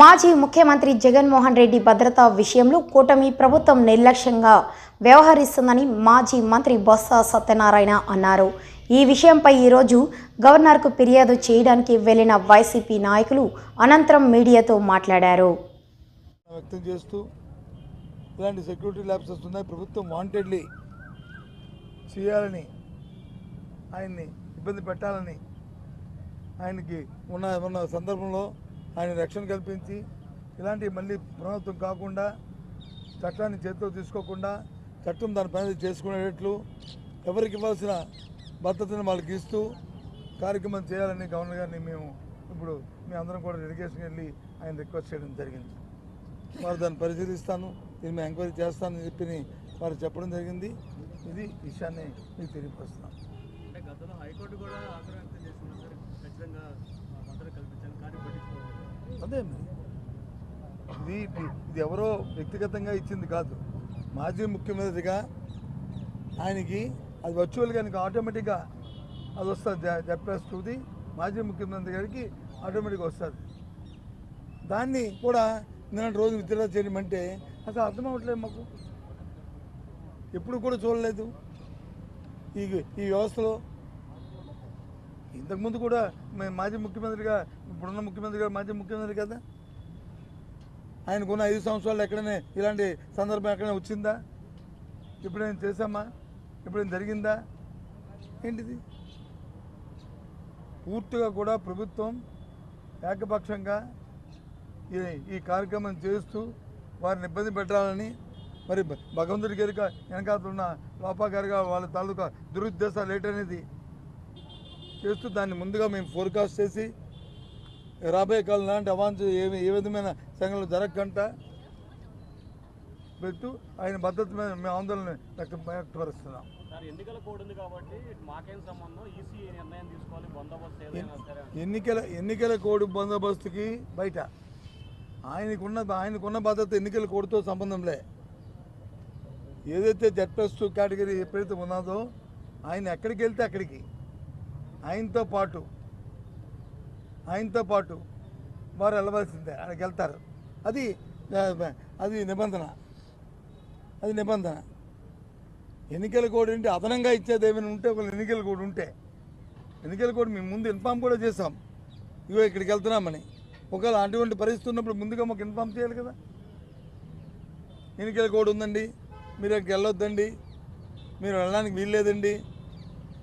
మాజీ ముఖ్యమంత్రి జగన్మోహన్ రెడ్డి భద్రతా విషయంలో కూటమి ప్రభుత్వం నిర్లక్ష్యంగా వ్యవహరిస్తుందని మాజీ మంత్రి బొత్స సత్యనారాయణ అన్నారు. ఈ విషయంపై ఈరోజు గవర్నర్కు ఫిర్యాదు చేయడానికి వెళ్ళిన వైసీపీ నాయకులు అనంతరం మీడియాతో మాట్లాడారు. వ్యక్తం చేస్తూ ఇలాంటి సెక్యూరిటీ ల్యాబ్సెస్ ఉన్నాయి ప్రభుత్వం వాంటెడ్లీ చేయాలని ఆయన్ని ఇబ్బంది పెట్టాలని ఆయనకి ఉన్న ఉన్న సందర్భంలో ఆయన రక్షణ కల్పించి ఇలాంటివి మళ్ళీ పునరావృతం కాకుండా చట్టాన్ని చేతిలో తీసుకోకుండా చట్టం దాని పని చేసుకునేటట్లు ఎవరికి ఇవ్వాల్సిన భద్రతను వాళ్ళకి ఇస్తూ కార్యక్రమం చేయాలని గవర్నర్ గారిని మేము ఇప్పుడు మీ అందరం కూడా డెలిగేషన్కి వెళ్ళి ఆయన రిక్వెస్ట్ చేయడం జరిగింది. వారు దాన్ని పరిశీలిస్తాను దీన్ని మేము ఎంక్వైరీ చేస్తానని చెప్పి వారు చెప్పడం జరిగింది. ఇది విషయాన్ని మీకు తెలియపరుస్తున్నాను. హైకోర్టు కూడా అదే ఇది ఇది- ఎవరో వ్యక్తిగతంగా ఇచ్చింది కాదు. మాజీ ముఖ్యమంత్రిగా ఆయనకి అది వర్చువల్గా ఆయనకి ఆటోమేటిక్గా అది వస్తుంది. జడ్ప్రెస్ టూది మాజీ ముఖ్యమంత్రి గారికి ఆటోమేటిక్గా వస్తుంది. దాన్ని కూడా నిన్న రోజు విత్డ్రా చేయమంటే అసలు అర్థం అవ్వట్లేదు మాకు. ఎప్పుడు కూడా చూడలేదు. ఈ ఈ వ్యవస్థలో ఇంతకుముందు కూడా మేము మాజీ ముఖ్యమంత్రిగా ఇప్పుడున్న ముఖ్యమంత్రి గారు మాజీ ముఖ్యమంత్రి కదా? ఆయనకున్న ఐదు సంవత్సరాలు ఎక్కడనే ఇలాంటి సందర్భం ఎక్కడైనా వచ్చిందా? ఇప్పుడేం చేశామా? ఇప్పుడేం జరిగిందా? ఏంటిది? పూర్తిగా కూడా ప్రభుత్వం ఏకపక్షంగా ఈ ఈ కార్యక్రమం చేస్తూ వారిని ఇబ్బంది పెట్టాలని మరి భగవంతుడి గారి వెనకాతున్న ఉన్న గారిగా వాళ్ళ తాలూకా దురుద్దేశాలు ఏంటనేది చేస్తూ దాన్ని ముందుగా మేము ఫోర్కాస్ట్ చేసి రాబోయే కాలం లాంటి అవాంఛ ఏ ఏ విధమైన సంఘటనలు జరగకుండా పెట్టు ఆయన భద్రత మీద మేము ఆందోళన వ్యక్తం వ్యక్తపరుస్తున్నాం. ఎన్నికల ఎన్నికల కోడ్ బందోబస్తుకి బయట. ఆయనకున్న ఆయనకున్న భద్రత ఎన్నికల కోడ్తో సంబంధంలే ఏదైతే జెడ్ ప్లస్ టూ కేటగిరీ ఎప్పుడైతే ఉన్నదో ఆయన ఎక్కడికి వెళ్తే అక్కడికి. ఆయనతో పాటు ఆయనతో పాటు వారు వెళ్ళవలసిందే. అక్కడికి వెళ్తారు. అది అది నిబంధన. అది నిబంధన. ఎన్నికల కోడ్ ఏంటి? అదనంగా ఇచ్చేది ఏమైనా ఉంటే ఒక ఎన్నికల కోడ్ ఉంటే. ఎన్నికల కోడ్ మేము ముందు ఇన్ఫామ్ కూడా చేసాం ఇగో ఇక్కడికి వెళ్తున్నామని. ఒకవేళ అటువంటి పరిస్థితి ఉన్నప్పుడు ముందుగా మాకు ఇన్ఫామ్ చేయాలి కదా. ఎన్నికల కోడ్ ఉందండి. మీరు అక్కడికి వెళ్ళొద్దండి. మీరు వెళ్ళడానికి వీల్లేదండి.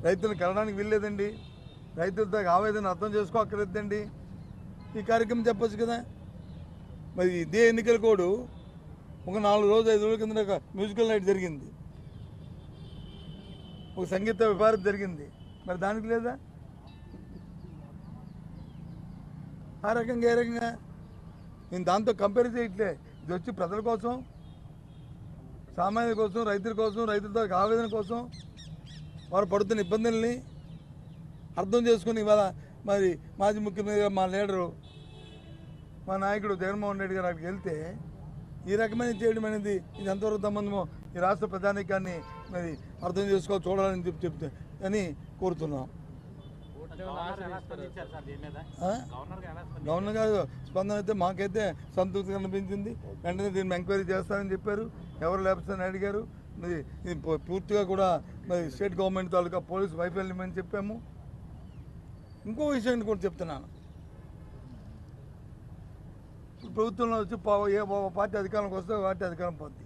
రైతులకు వెళ్ళడానికి వీల్లేదండి. రైతులతో ఆవేదన అర్థం చేసుకోక్కర్లేదండి. ఈ కార్యక్రమం చెప్పచ్చు కదా. మరి ఇదే ఎన్నికల కోడు ఒక నాలుగు రోజులు ఐదు రోజుల కింద ఒక మ్యూజికల్ నైట్ జరిగింది. ఒక సంగీత విభారత జరిగింది. మరి దానికి లేదా? ఆ రకంగా ఏ రకంగా? నేను దాంతో కంపేర్ చేయట్లే. ఇది వచ్చి ప్రజల కోసం సామాన్యుల కోసం రైతుల కోసం రైతులతో ఆవేదన కోసం వారు పడుతున్న ఇబ్బందుల్ని అర్థం చేసుకుని ఇవాళ మరి మాజీ ముఖ్యమంత్రి మా లీడరు మా నాయకుడు జగన్మోహన్ రెడ్డి గారు అక్కడికి వెళ్తే ఈ రకమైన చేయడం అనేది ఇది ఎంతవరకు సంబంధమో ఈ రాష్ట్ర ప్రజానికాన్ని మరి అర్థం చేసుకో చూడాలని చెప్పి చెప్తే అని కోరుతున్నాం. గవర్నర్ గారు స్పందన అయితే మాకైతే సంతృప్తి కనిపించింది. వెంటనే దీన్ని ఎంక్వైరీ చేస్తారని చెప్పారు. ఎవరు లేకపోతే అడిగారు. మరి ఇది పూ- పూర్తిగా కూడా మరి స్టేట్ గవర్నమెంట్ తాలూకా పోలీస్ వైఫల్యం అని చెప్పాము. ఇంకో విషయాన్ని కూడా చెప్తున్నాను. ఇప్పుడు ప్రభుత్వంలో వచ్చి పా- ఏ పార్టీ అధికారంలోకి వస్తే పార్టీ అధికారం పోద్ది.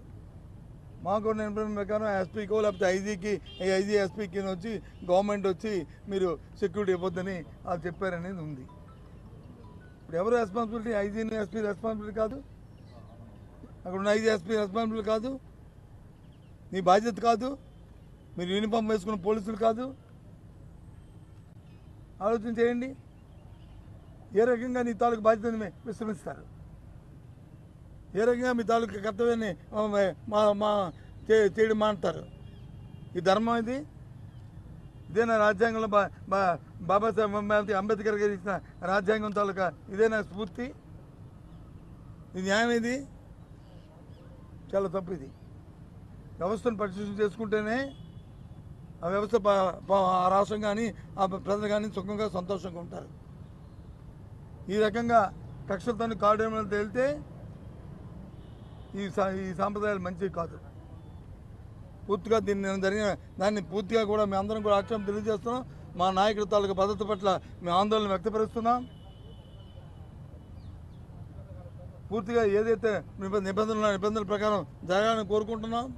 మాకు ఇన్ఫర్మేషన్ ప్రకారం ఎస్పీకో లేకపోతే ఐజీకి ఐజీ ఎస్పీకి వచ్చి గవర్నమెంట్ వచ్చి మీరు సెక్యూరిటీ ఇవ్వద్దని అది చెప్పారనేది ఉంది. ఇప్పుడు ఎవరు రెస్పాన్సిబిలిటీ? ఐజీని ఎస్పీ రెస్పాన్సిబిలిటీ కాదు. అక్కడ ఉన్న ఐజీ ఎస్పీ రెస్పాన్సిబిలిటీ కాదు. నీ బాధ్యత కాదు. మీరు యూనిఫామ్ వేసుకున్న పోలీసులు కాదు. ఆలోచన చేయండి. ఏ రకంగా నీ తాలూకు బాధ్యతని విశ్రమిస్తారు. ఏ రకంగా మీ తాలూకు కర్తవ్యాన్ని మా మా చే- చేయడం మాంటారు ఈ ధర్మం ఇది. ఇదేనా రాజ్యాంగంలో బా బా బాబాసాహెబ్ అంబేద్కర్ గారు ఇచ్చిన రాజ్యాంగం తాలూకా ఇదేనా స్ఫూర్తి. ఇది న్యాయం ఇది. చాలా తప్పు ఇది. వ్యవస్థను పరిశీలన చేసుకుంటేనే ఆ వ్యవస్థ ఆ రాష్ట్రం కానీ ఆ ప్రజలు కానీ సుఖంగా సంతోషంగా ఉంటారు. ఈ రకంగా కక్షలతో కాడేమని తేలితే ఈ సా- ఈ సాంప్రదాయాలు మంచివి కాదు. పూర్తిగా దీన్ని నేను జరిగిన దాన్ని పూర్తిగా కూడా మేము అందరం కూడా ఆక్షేపం తెలియజేస్తున్నాం. మా నాయకుడి తాలూకు భద్రత పట్ల మేము ఆందోళన వ్యక్తపరుస్తున్నాం. పూర్తిగా ఏదైతే నిబంధనలు నిబంధనల ప్రకారం జరగాలని కోరుకుంటున్నాం.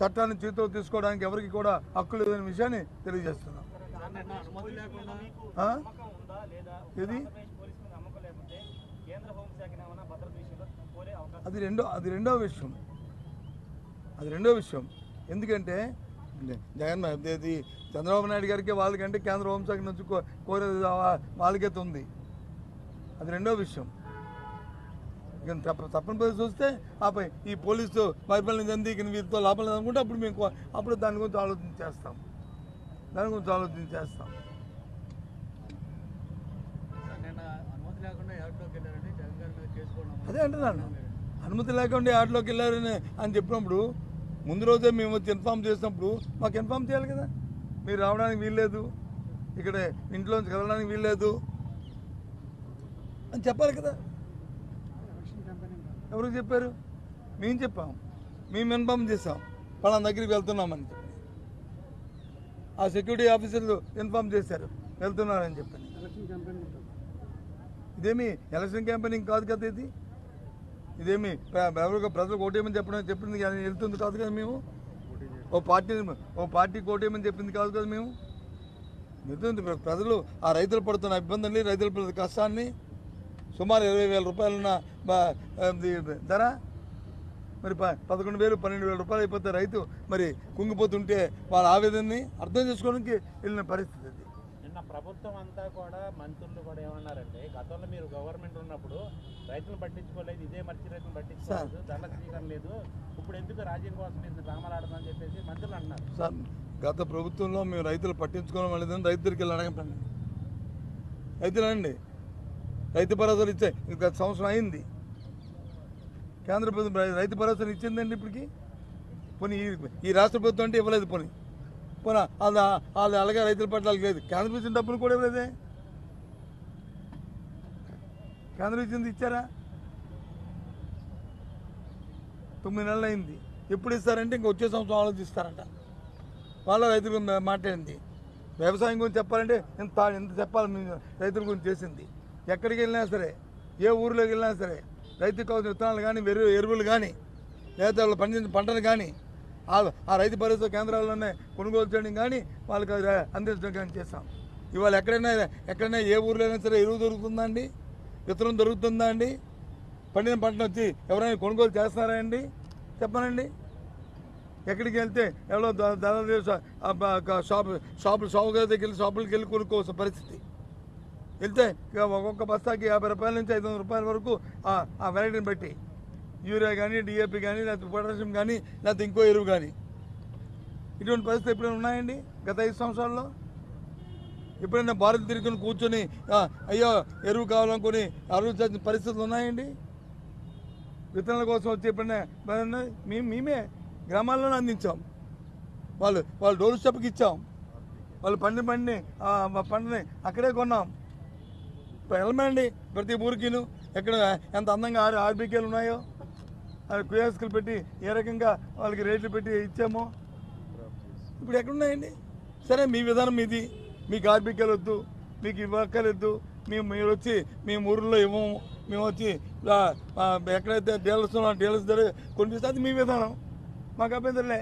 చట్టాన్ని చేతిలో తీసుకోవడానికి ఎవరికి కూడా హక్కు లేదనే విషయాన్ని తెలియజేస్తున్నాం. అవకాశం అది రెండో అది రెండో విషయం. అది రెండో విషయం. ఎందుకంటే జగన్ ఇది చంద్రబాబు నాయుడు గారికి వాళ్ళకంటే కేంద్ర హోంశాఖ నుంచి కోరేది వాళ్ళకైతే ఉంది. అది రెండో విషయం. తప్పని పరిస్థితి చూస్తే ఆపై ఈ పోలీసు పరిపాలన చెంది ఇక వీరితో లాభం లేదనుకుంటే అప్పుడు మేము అప్పుడు దాని గురించి ఆలోచన చేస్తాం. దాని గురించి ఆలోచన చేస్తాం. అదే అంటున్నాను. అనుమతి లేకుండా ఆటలోకి వెళ్ళారని అని చెప్పినప్పుడు ముందు రోజే మేము వచ్చి ఇన్ఫామ్ చేసినప్పుడు మాకు ఇన్ఫామ్ చేయాలి కదా? మీరు రావడానికి వీల్లేదు. ఇక్కడ ఇంట్లోంచి కదలడానికి వీల్లేదు. అని చెప్పాలి కదా? ఎవరికి చెప్పారు? మేము చెప్పాం. మేము ఇన్ఫామ్ చేసాం పలానా దగ్గరికి వెళ్తున్నామని చెప్పి. ఆ సెక్యూరిటీ ఆఫీసర్లు ఇన్ఫామ్ చేశారు. వెళ్తున్నారని చెప్పని. ఇదేమి ఎలక్షన్ క్యాంపెయినింగ్ కాదు కదా ఇది? ఇదేమి ఎవరికో ప్రజలకు ఓటేయమని చెప్పడం చెప్పింది కానీ వెళ్తుంది కాదు కదా మేము? ఓ పార్టీ ఓ పార్టీకి ఓటేయమని చెప్పింది కాదు కదా మేము? ప్రజలు ఆ రైతులు పడుతున్న ఇబ్బందుల్ని రైతులు పడుతున్న కష్టాన్ని సుమారు ఇరవై వేల రూపాయలున్న ధర? మరి పదకొండు వేలు పన్నెండు వేల రూపాయలు అయిపోతే రైతు మరి కుంగిపోతుంటే వాళ్ళ ఆవేదనని అర్థం చేసుకోవడానికి వెళ్ళిన పరిస్థితి అది. నిన్న ప్రభుత్వం అంతా కూడా మంత్రులు కూడా ఏమన్నారంటే గతంలో మీరు గవర్నమెంట్ ఉన్నప్పుడు రైతులు పట్టించుకోలేదు ఇదే మర్చి రైతులు పట్టించుకోలేదు దండ స్వీకరణ లేదు ఇప్పుడు ఎందుకు రాజ్యం కోసం డ్రామాలు ఆడదని చెప్పేసి మంత్రులు అంటున్నారు సార్ గత ప్రభుత్వంలో మేము రైతులు పట్టించుకోవడం లేదని రైతు దగ్గరికి వెళ్ళి అడగండి రైతులు అండి రైతు భరోసాలు ఇచ్చే గత సంవత్సరం అయింది. కేంద్ర ప్రభుత్వం రైతు భరోసాలు ఇచ్చిందండి ఇప్పటికి. పోనీ ఈ రాష్ట్ర ప్రభుత్వం అంటే ఇవ్వలేదు పోనీ. పోనీ వాళ్ళ వాళ్ళు అలాగే రైతుల పట్ల లేదు. కేంద్ర ప్రభుత్వం డబ్బులు కూడా ఇవ్వలేదే. కేంద్రం ఇచ్చింది ఇచ్చారా? తొమ్మిది నెలలు అయింది. ఎప్పుడు ఇస్తారంటే ఇంక వచ్చే సంవత్సరం ఆలోచిస్తారంట. వాళ్ళ రైతుల గురించి మాట్లాడింది. వ్యవసాయం గురించి చెప్పాలంటే ఎంత ఇంత చెప్పాలి రైతుల గురించి చేసింది. ఎక్కడికి వెళ్ళినా సరే ఏ ఊరిలోకి వెళ్ళినా సరే రైతుకు కావాల్సిన విత్తనాలు కానీ ఎరువు ఎరువులు కానీ లేదా వాళ్ళు పండించిన పంటలు కానీ ఆ రైతు భరోసా కేంద్రాల్లోనే కొనుగోలు చేయడం కానీ వాళ్ళకి అది అందించడం కానీ చేస్తాం ఇవాళ ఎక్కడైనా ఎక్కడైనా ఏ ఊర్లో అయినా సరే ఎరువు దొరుకుతుందా అండి? విత్తనం దొరుకుతుందా అండి? పండిన పంటను వచ్చి ఎవరైనా కొనుగోలు చేస్తున్నారా అండి? చెప్పనండి. ఎక్కడికి వెళ్తే ఎవరో ద- దాదాపు షాపు షాపులు షాపు దగ్గరికి వెళ్ళి షాపులకి వెళ్ళి కొనుక్కోవాల్సిన పరిస్థితి. వెళ్తే ఇక ఒక్కొక్క బస్తాకి యాభై రూపాయల నుంచి ఐదు రూపాయల వరకు ఆ వెరైటీని బట్టి. యూరియా కానీ డిఏపి కానీ లేకపోతే పొటాషియం కానీ లేకపోతే ఇంకో ఎరువు కానీ ఇటువంటి పరిస్థితి ఎప్పుడైనా ఉన్నాయండి గత ఐదు సంవత్సరాల్లో? ఎప్పుడైనా భారత్ తిరుగుని కూర్చొని అయ్యో ఎరువు కావాలనుకొని అరువు పరిస్థితులు ఉన్నాయండి? విత్తనాల కోసం వచ్చి ఎప్పుడైనా మేము మేమే గ్రామాల్లోనే అందించాం. వాళ్ళు వాళ్ళు డోర్ స్టెప్కి ఇచ్చాం. వాళ్ళు పండి పండిని పంటని అక్కడే కొన్నాం. వెళ్ళమండి ప్రతి ఊరికిను. ఎక్కడ ఎంత అందంగా ఆరు ఆర్బీకేలు ఉన్నాయో. క్యూఎస్కులు పెట్టి ఏ రకంగా వాళ్ళకి రేట్లు పెట్టి ఇచ్చామో. ఇప్పుడు ఎక్కడున్నాయండి? సరే మీ విధానం ఇది మీకు ఆర్బీకేలు వద్దు మీకు ఇవ్వక్కర్లేదు. మేము మీరు వచ్చి మేము ఊర్లో ఇవ్వము. మేము వచ్చి ఎక్కడైతే డీలర్స్ ఉన్నా డీలర్స్ దగ్గర కొనిపిస్తే అది మీ విధానం. మాకు అభ్యంతరలే